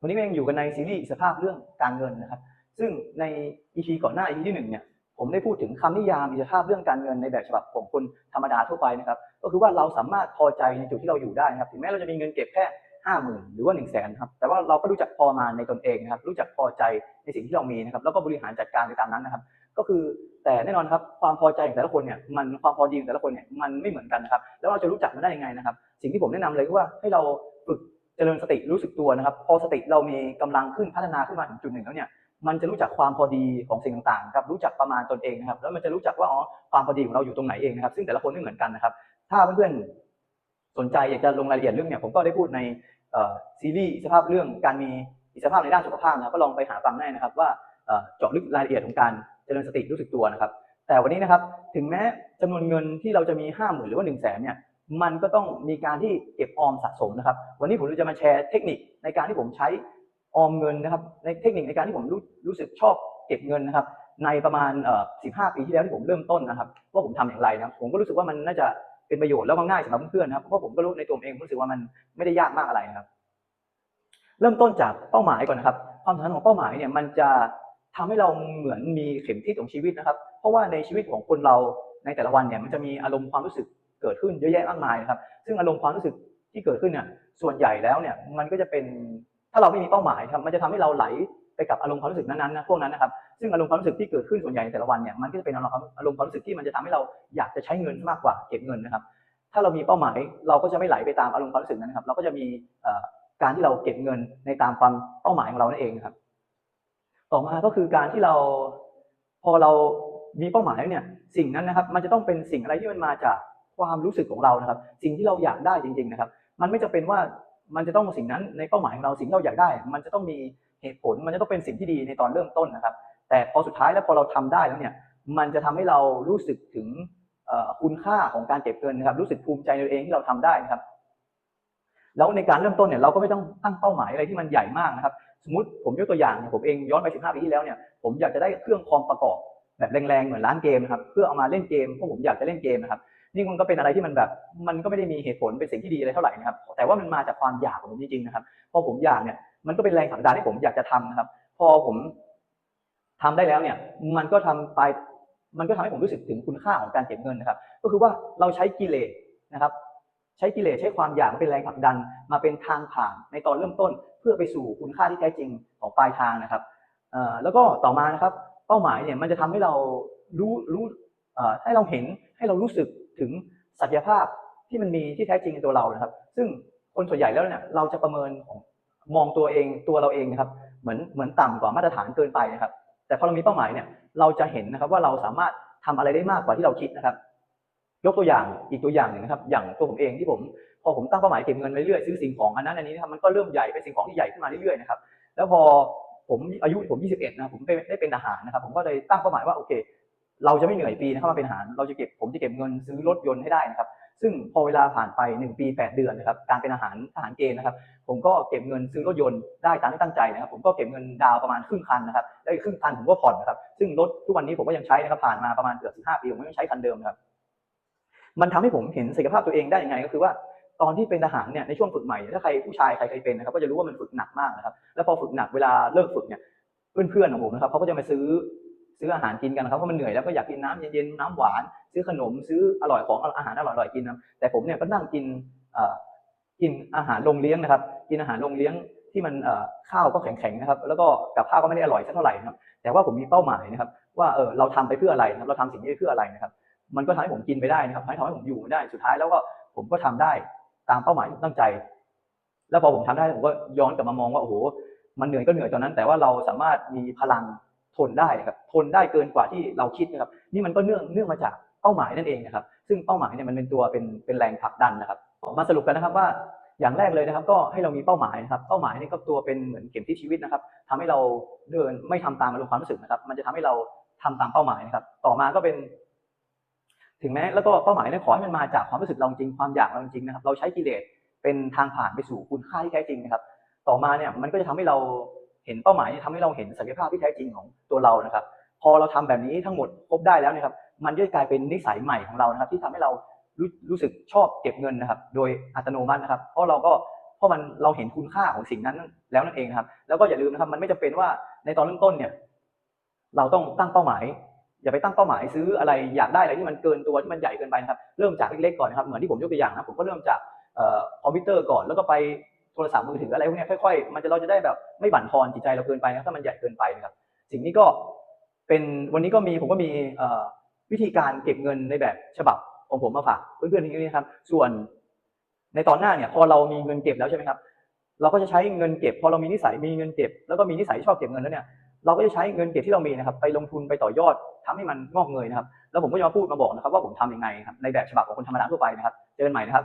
วันนี้ก็ยังอยู่กันในซีรีส์อิสรภาพเรื่องการเงินนะครับ ซึ่งใน EP ก่อนหน้า EP ที่หนึ่งเนี่ยผมได้พูดถึงคำนิยามอิสรภาพเรื่องการเงินในแบบฉบับของคนธรรมดาทั่วไปนะครับ ก็คือว่าเราสามารถพอใจในจุดที่เราอยู่ได้นะครับถึงแม้เราจะมีเงินเก็บแค่ห้าหมื่นหรือว่าหนึ่งแสนครับแต่ว่าเราก็รู้จักพอมาในตนเองนะครับรู้จักพอใจในสิ่งที่เรามีนะครับแล้วก็บริหารจัดการไปตามนั้นนะครับ ก็คือแต่แน่นอนครับความพอใจของแต่ละคนเนี่ยมันความพอดีของแต่ละคนเนี่ยมันไม่เหมือนกันนะครับแล้วเราจะรู้จักมันได้ยังไงนะครับ สิ่งที่ผมแนะนำเลยก็ว่าให้เราฝึก จริญสติรู้สึกตัวนะครับ พอสติเรามีกำลังขึ้นพัฒนาขึ้นมาถึงจุดหนึ่งแล้วเนี่ยมันจะรู้จักความพอดีของสิ่งต่างๆครับรู้จักประมาณตนเองนะครับ แล้วมันจะรู้จักว่าอ๋อความพอดีของเราอยู่ตรงไหนเองนะครับ ซึ่งแต่ละคนไม่เหมือนกันนะครับ ถ้าเพื่อนๆสนใจอยากจะลงรายละเอียดเรื่องเนี่ยผมก็ได้พูดในซีรีส์สภาพเรื่องการมีอิสรภาพในด้านสุขภาพนะก็ลองไปหาฟังได้นะครับ ว่าเจาะลึกรายละเอียดของการเจริญสติรู้สึกตัวนะครับ แต่วันนี้นะครับถึงแม้จำนวนเงินที่เราจะมีห้าหมื่นหรือว่าหนึ่งแสนเนี่ย มันก็ต้องมีการที่เก็บออมสะสมนะครับ วันนี้ผมจะมาแชร์เทคนิคในการที่ผมใช้ออมเงินนะครับ ในเทคนิคในการที่ผมรู้รู้สึกชอบเก็บเงินนะครับ ในประมาณ 15 ปีที่แล้วที่ผมเริ่มต้นนะครับว่าผมทำอย่างไรนะครับ ผมก็รู้สึกว่ามันน่าจะเป็นประโยชน์แล้วก็ง่ายสำหรับเพื่อนๆนะครับเพราะผมก็รู้ในตัวเองผมรู้สึกว่ามันไม่ได้ยากมากอะไรนะครับ เริ่มต้นจากเป้าหมายก่อนนะครับ ความสำคัญของเป้าหมายเนี่ยมันจะทำให้เราเหมือนมีเข็มทิศของชีวิตนะครับ เพราะว่าในชีวิตของคนเราในแต่ละวันเนี่ยมันจะมีอารมณ์ความรู้สึก เกิดขึ้นเยอะแยะมากมายนะครับ ซึ่งอารมณ์ความรู้สึกที่เกิดขึ้นเนี่ยส่วนใหญ่แล้วเนี่ยมันก็จะเป็นถ้าเราไม่มีเป้าหมายครับมันจะทำให้เราไหลไปกับอารมณ์ความรู้สึกนั้นๆนะพวกนั้นนะครับซึ่งอารมณ์ความรู้สึกที่เกิดขึ้นส่วนใหญ่ในแต่ละวันเนี่ยมันก็จะเป็นอารมณ์อารมณ์ความรู้สึกที่มันจะทำให้เราอยากจะใช้เงินมากกว่าเก็บเงินนะครับ ถ้าเรามีเป้าหมายเราก็จะไม่ไหลไปตามอารมณ์ความรู้สึกนั้นครับ เราก็จะมีการที่เราเก็บเงินในตามความเป้าหมายของเรานั่นเองครับ ต่อมาก็คือการที่เราพอเรามีเป้าหมายแล้วเนี่ยสิ่งนั้นนะครับ มันจะต้องเป็นสิ่งอะไรที่มันมาจาก ความรู้สึกของเรานะครับ สิ่งที่เราอยากได้จริง ๆนะครับ มันไม่จำเป็นว่ามันจะต้องสิ่งนั้นในเป้าหมายของเราสิ่งที่เราอยากได้ มันจะต้องมีเหตุผล มันจะต้องเป็นสิ่งที่ดีในตอนเริ่มต้นนะครับ แต่พอสุดท้ายแล้วพอเราทำได้แล้วเนี่ยมันจะทำให้เรารู้สึกถึงอุณค่าของการเก็บเงินนะครับ รู้สึกภูมิใจในตัวเองที่เราทำได้นะครับ แล้วในการเริ่มต้นเนี่ยเราก็ไม่ต้องตั้งเป้าหมายอะไรที่มันใหญ่มากนะครับ สมมติผมยกตัวอย่างเนี่ยผมเองย้อนไป 15 ปีที่แล้วเนี่ยผมอยากจะได้เครื่องคอมประกอบแบบแรงๆเหมือนร้านเกมนะครับเพื่อเอามาเล่นเกมเพราะผมอยากจะเล่นเกมนะครับ นี่มันก็เป็นอะไรที่มันแบบ มันก็ไม่ได้มีเหตุผลเป็นสิ่งที่ดีอะไรเท่าไหร่นะครับ แต่ว่ามันมาจากความอยากของผมจริงๆนะครับ พอผมอยากเนี่ย มันก็เป็นแรงผลักดันให้ผมอยากจะทำนะครับ พอผมทำได้แล้วเนี่ย มันก็ทำไป มันก็ทำให้ผมรู้สึกถึงคุณค่าของการเก็บเงินนะครับ ก็คือว่าเราใช้กิเลสนะครับใช้กิเลสใช้ความอยากมาเป็นแรงผลักดันมาเป็นทางผ่านในตอนเริ่มต้น เพื่อไปสู่คุณค่าที่แท้จริงของปลายทางนะครับแล้วก็ต่อมานะครับ เป้าหมายเนี่ยมันจะทำให้เรารู้รู้ให้เราเห็นให้เรารู้สึก ถึงศักยภาพที่มันมีที่แท้จริงในตัวเรานะครับ ซึ่งคนส่วนใหญ่แล้วเนี่ยเราจะประเมินมองตัวเองตัวเราเองนะครับ เหมือนเหมือนต่ำกว่ามาตรฐานเกินไปนะครับ แต่พอเรามีเป้าหมายเนี่ยเราจะเห็นนะครับว่าเราสามารถทำอะไรได้มากกว่าที่เราคิดนะครับ ยกตัวอย่างอีกตัวอย่างหนึ่งนะครับ อย่างตัวผมเองที่ผมพอผมตั้งเป้าหมายเก็บเงินไปเรื่อยซื้อสิ่งของอันนั้นอันนี้นะครับมันก็เริ่มใหญ่เป็นสิ่งของที่ใหญ่ขึ้นมาเรื่อยๆนะครับแล้วพอผมอายุผม 21 นะผมได้เป็นทหารนะครับ ผมก็เลยตั้งเป้าหมายว่าโอเค เราจะไม่เหนื่อยปีนะครับมาเป็นหารเราจะเก็บผมจะเก็บเงินซื้อรถยนต์ให้ได้นะครับ ซึ่งพอเวลาผ่านไป 1 ปี 8 เดือนนะครับการเป็นทหารทหารเกณฑ์นะครับ ผมก็เก็บเงินซื้อรถยนต์ได้ตามที่ตั้งใจนะครับ ผมก็เก็บเงินดาวประมาณครึ่งคันนะครับแล้ครึ่งคันผมก็ผ่อนนะครับ ซึ่งรถทุกวันนี้ผมก็ยังใช้นะครับผ่านมาประมาณเกือบ15ปีผมยังใช้คันเดิมนะครับ มันทำให้ผมเห็นศักยภาพตัวเองได้ยังไงก็คือว่าตอนที่เป็นทหารเนี่ยในช่วงฝึกใหม่ถ้าใครผู้ชายใครเคยเป็นนะครับก็จะรู้ว่ามันฝึกหนักมากนะครับ แล้วพอฝึกหนักเวลาเลิกฝึกเนี่ยเพื่อนๆของผมนะครับเขาก็จะมาซื้อ ซื้ออาหารกินกันนะครับเพราะมันเหนื่อยแล้วก็อยากกินน้ำเย็นๆน้ำหวาน ซื้อขนมซื้ออร่อยของอาหารอร่อยๆกินนะแต่ผมเนี่ยก็นั่งกินเอ่อกินอาหารโรงเลี้ยงนะครับ กินอาหารโรงเลี้ยงที่มันข้าวก็แข็งๆนะครับ แล้วก็กับข้าวก็ไม่ได้อร่อยสักเท่าไหร่นะครับ แต่ว่าผมมีเป้าหมายนะครับ ว่าเออเราทำไปเพื่ออะไรนะครับเราทำสิ่งนี้เพื่ออะไรนะครับ มันก็ทำให้ผมกินไปได้นะครับทำให้ผมอยู่ได้สุดท้ายแล้วก็ผมก็ทำได้ตามเป้าหมายที่ตั้งใจ แล้วพอผมทำได้ผมก็ย้อนกลับมามองว่าโอ้โหมันเหนื่อยก็เหนื่อยตอนนั้น แต่ว่าเราสามารถมีพลัง นได้ครับทนได้เกินกว่าที่เราคิดนะครับ นี่มันก็เนื่องเนื่องมาจากเป้าหมายนั่นเองนะครับ ซึ่งเป้าหมายเนี่ยมันเป็นตัวเป็นเป็นแรงผลักดันนะครับ มาสรุปกันนะครับว่าอย่างแรกเลยนะครับ ก็ให้เรามีเป้าหมายนะครับ เป้าหมายนี่ก็ตัวเป็นเหมือนเข็มที่ชีวิตนะครับทำให้เราเดินไม่ทำตามอารมณ์ความรู้สึกนะครับ มันจะทำให้เราทำตามเป้าหมายนะครับ ต่อมาก็เป็น ถึงแม้แล้วก็เป้าหมายนี่ขอให้มันมาจากความรู้สึกเราจริงความอยากเราจริงนะครับ เราใช้กิเลสเป็นทางผ่านไปสู่คุณค่าที่แท้จริงนะครับ ต่อมาเนี่ยมันก็จะทำให้เรา เห็นเป้าหมายเนี่ยทำให้เราเห็นศักยภาพที่แท้จริงของตัวเรานะครับ พอเราทำแบบนี้ทั้งหมดครบได้แล้วนะครับ มันจะกลายเป็นนิสัยใหม่ของเรานะครับ ที่ทำให้เรารู้รู้สึกชอบเก็บเงินนะครับ โดยอัตโนมัตินะครับ เพราะเราก็เพราะมันเราเห็นคุณค่าของสิ่งนั้นแล้วนั่นเองครับ แล้วก็อย่าลืมนะครับ มันไม่จำเป็นว่าในตอนเริ่มต้นเนี่ย เราต้องตั้งเป้าหมาย อย่าไปตั้งเป้าหมายซื้ออะไรอยากได้อะไรที่มันเกินตัวที่มันใหญ่เกินไปนะครับ เริ่มจากเล็กๆก่อนนะครับ เหมือนที่ผมยกตัวอย่างนะผมก็เริ่มจากคอมพิวเตอร์ก่อนแล้วก็ไป โทรศัพท์มือถืออะไรพวกนี้ค่อยๆ มันจะเราจะได้แบบไม่บั่นทอนจิตใจเราเกินไปนะถ้ามันใหญ่เกินไปนะครับ สิ่งนี้ก็เป็นวันนี้ก็มีผมก็มีวิธีการเก็บเงินในแบบฉบับของผมมาฝากเพื่อนๆที่นี่นะครับ ส่วนในตอนหน้าเนี่ยพอเรามีเงินเก็บแล้วใช่ไหมครับ เราก็จะใช้เงินเก็บ พอเรามีนิสัยมีเงินเก็บ แล้วก็มีนิสัยชอบเก็บเงินแล้วเนี่ยเราก็จะใช้เงินเก็บที่เรามีนะครับ ไปลงทุนไปต่อยอดทำให้มันงอกเงยนะครับ แล้วผมก็จะมาพูดมาบอกนะครับ ว่าผมทำยังไงครับในแบบฉบับของคนธรรมดาทั่วไปนะครับ เจอกันใหม่นะครับ